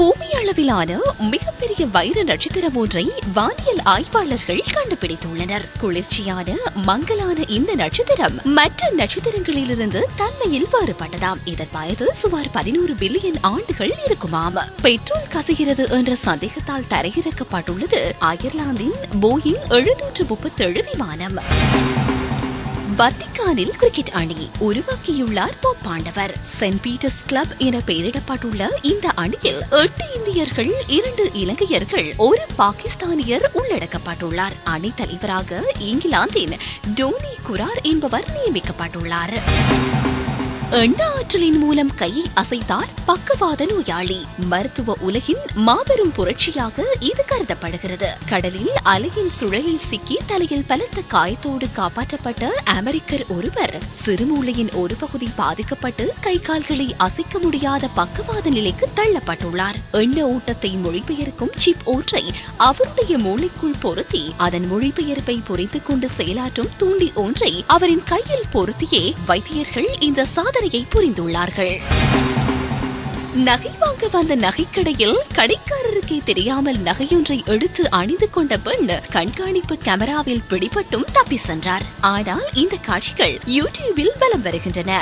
பூமி அளவிலான மிகப்பெரிய வைர நட்சத்திரம் ஒன்றை வானியல் ஆய்வாளர்கள் கண்டுபிடித்துள்ளனர். குளிர்ச்சியான மங்கலான இந்த நட்சத்திரம் மற்ற நட்சத்திரங்களிலிருந்து தன்மையில் வேறுபட்டதாம். இதன் வயது சுமார் பதினோரு பில்லியன் ஆண்டுகள் இருக்குமாம். பெட்ரோல் கசிகிறது என்ற சந்தேகத்தால் தரையிறக்கப்பட்டுள்ளது. அயர்லாந்தின் போயிங் எழுநூற்று முப்பத்தேழு விமானம். வத்திக்கானில் கிரிக்கெட் அணி உருவாக்கியுள்ளார் போப்பாண்டவர் சென்ட் பீட்டர்ஸ் கிளப் என பெயரிடப்பட்டுள்ள இந்த அணியில் எட்டு இந்தியர்கள் இரண்டு இலங்கையர்கள் ஒரு பாகிஸ்தானியர் உள்ளடக்கப்பட்டுள்ளார். அணி தலைவராக இங்கிலாந்தின் டோனி குரார் என்பவர் நியமிக்கப்பட்டுள்ளார். எண்ண ஆற்றலின் மூலம் கையை அசைத்தார் பக்கவாத நோயாளி. மருத்துவ உலகின் மாபெரும் புரட்சியாக இது கருதப்படுகிறது. கடலில் அலையின் சுழலில் சிக்கி தலையில் பலத்த காயத்தோடு காப்பாற்றப்பட்ட அமெரிக்கர் ஒருவர் சிறுமூளையின் ஒரு பகுதி பாதிக்கப்பட்டு கை கால்களை அசைக்க முடியாத பக்கவாத நிலைக்கு தள்ளப்பட்டுள்ளார். எண்ண ஊட்டத்தை மொழிபெயர்க்கும் சிப் ஒன்றை அவருடைய மூளைக்குள் பொருத்தி அதன் மொழிபெயர்ப்பை புரிந்து கொண்டு செயலாற்றும் தூண்டி ஒன்றை அவரின் கையில் பொருத்தியே வைத்தியர்கள் இந்த சாதனையை புரிந்துள்ளார்கள். நகை வாங்க வந்த நகைக்கடையில் கடைக்காரருக்கே தெரியாமல் நகையொன்றை எடுத்து அணிந்து கொண்ட பெண் கண்காணிப்பு கேமராவில் பிடிபட்டும் தப்பி சென்றார். ஆனால் இந்த காட்சிகள் யூடியூபில் பலம் வருகின்றன.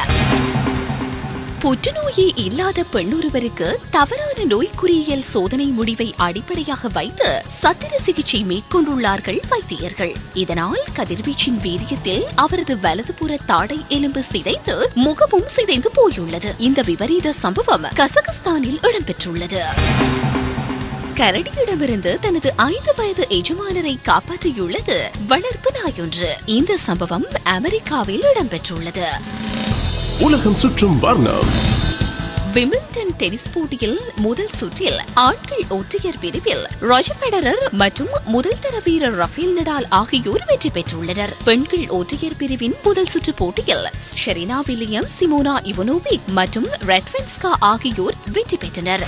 புற்றுநோயே இல்லாத பெண்ணொருவருக்கு தவறான நோய்க்குறியியல் சோதனை முடிவை அடிப்படையாக வைத்து சத்திர சிகிச்சை மேற்கொண்டுள்ளார்கள் வைத்தியர்கள். இதனால் கதிர்வீச்சின் வீரியத்தில் அவரது வலதுபுற தாடை எலும்பு சிதைந்து முகமும் சிதைந்து போயுள்ளது. இந்த விபரீத சம்பவம் கசகஸ்தானில் இடம்பெற்றுள்ளது. கரடியிடமிருந்து தனது ஐந்து வயது எஜமானரை காப்பாற்றியுள்ளது வளர்ப்பு நாயொன்று. இந்த சம்பவம் அமெரிக்காவில் இடம்பெற்றுள்ளது. உலகம் சுற்றும் வர்ணம். விமில்டன் டென்னிஸ் போட்டியில் முதல் சுற்றில் ஆண்கள் ஒற்றையர் பிரிவில் ராஜர் பெடரர் மற்றும் முதல் தர வீரர் ரஃபேல் நடால் ஆகியோர் வெற்றி பெற்றுள்ளனர். பெண்கள் ஒற்றையர் பிரிவின் முதல் சுற்று போட்டியில் ஷெரினா வில்லியம் சிமோனா இவனோவிக் மற்றும் ரெட்வென்ஸ்கா ஆகியோர் வெற்றி பெற்றனர்.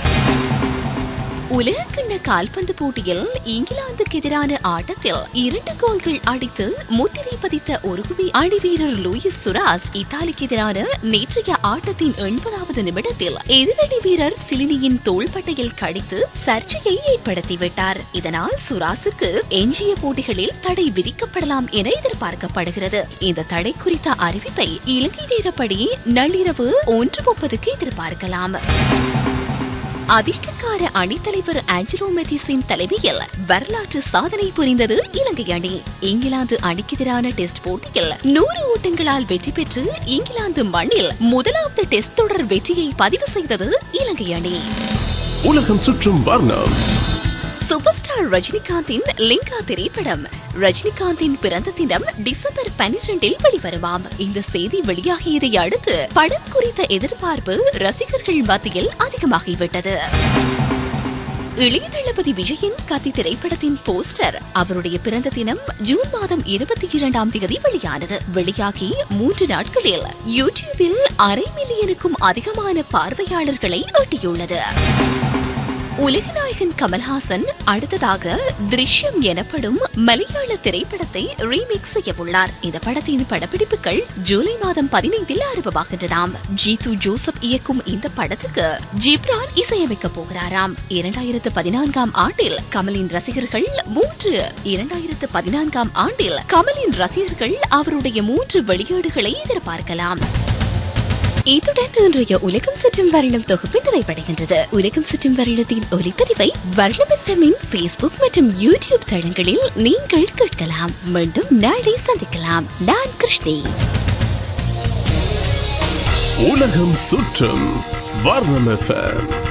உலகக்கிண்ண கால்பந்து போட்டியில் இங்கிலாந்துக்கு எதிரான ஆட்டத்தில் இரண்டு கோல்கள் அடித்து முத்திரை பதித்த உருகுவே அணி வீரர் லூயிஸ் சுராஸ் இத்தாலிக்கு எதிரான நேற்றைய ஆட்டத்தின் எண்பதாவது நிமிடத்தில் எதிரணி வீரர் சிலினியின் தோள்பட்டையில் கடித்து சர்ச்சையை ஏற்படுத்திவிட்டார். இதனால் சுராசுக்கு எஞ்சிய போட்டிகளில் தடை விதிக்கப்படலாம் என எதிர்பார்க்கப்படுகிறது. இந்த தடை குறித்த அறிவிப்பை இலங்கை நேரப்படி நள்ளிரவு ஒன்று முப்பதுக்கு எதிர்பார்க்கலாம். அதிர்ஷ்டக்கார அணித்தலைவர் ஆஞ்சலோ மெத்திஸின் தலைமையில் வரலாற்று சாதனை புரிந்தது இலங்கை அணி. இங்கிலாந்து அணிக்கு எதிரான டெஸ்ட் போட்டியில் நூறு ஓட்டங்களால் வெற்றி பெற்று இங்கிலாந்து மண்ணில் முதலாவது டெஸ்ட் தொடர் வெற்றியை பதிவு செய்தது இலங்கை அணி. உலகம் சுற்றும் வர்ணம். சூப்பர் ஸ்டார் ரஜினிகாந்தின் லிங்கா திரைப்படம். ரஜினிகாந்தின் பிறந்த தினம் டிசம்பர் பனிரெண்டில் வெளிவருமாம். இந்த செய்தி வெளியாகியதை அடுத்து படம் குறித்த எதிர்பார்ப்பு ரசிகர்கள் மத்தியில் அதிகமாகிவிட்டது. இளைய தளபதி விஜயின் கத்தி திரைப்படத்தின் போஸ்டர் அவருடைய பிறந்த தினம் ஜூன் மாதம் இருபத்தி இரண்டாம் தேதி வெளியானது. வெளியாகி மூன்று நாட்களில் யூடியூபில் அரை மில்லியனுக்கும் அதிகமான பார்வையாளர்களை எட்டியுள்ளது. உலகநாயகன் கமல்ஹாசன் அடுத்ததாக திருஷ்யம் எனப்படும் மலையாள திரைப்படத்தை ரீமேக் செய்யவுள்ளார். இந்த படத்தின் படப்பிடிப்புகள் ஜூலை மாதம் பதினைந்தில் ஆரம்பமாகின்றனாம். ஜீது ஜோசப் இயக்கும் இந்த படத்துக்கு ஜிப்ரான் இசையமைக்க போகிறாராம். இரண்டாயிரத்து பதினான்காம் ஆண்டில் கமலின் ரசிகர்கள் மூன்று இரண்டாயிரத்து பதினான்காம் ஆண்டில் கமலின் ரசிகர்கள் அவருடைய மூன்று வெளியீடுகளை எதிர்பார்க்கலாம். இத்துடன் இன்றைய உலகம் சுற்றும் வருடம் தொகுப்பு நிறைவடைகின்றது. உலகம் சுற்றும் வருடத்தின் ஒலிப்பதிவை வருடம் பேஸ்புக் மற்றும் யூடியூப் தளங்களில் நீங்கள் கேட்கலாம். மீண்டும் நாளை சந்திக்கலாம். நான் கிருஷ்ணி. உலகம் சுற்றும் வர்ணம் எஃப்எம்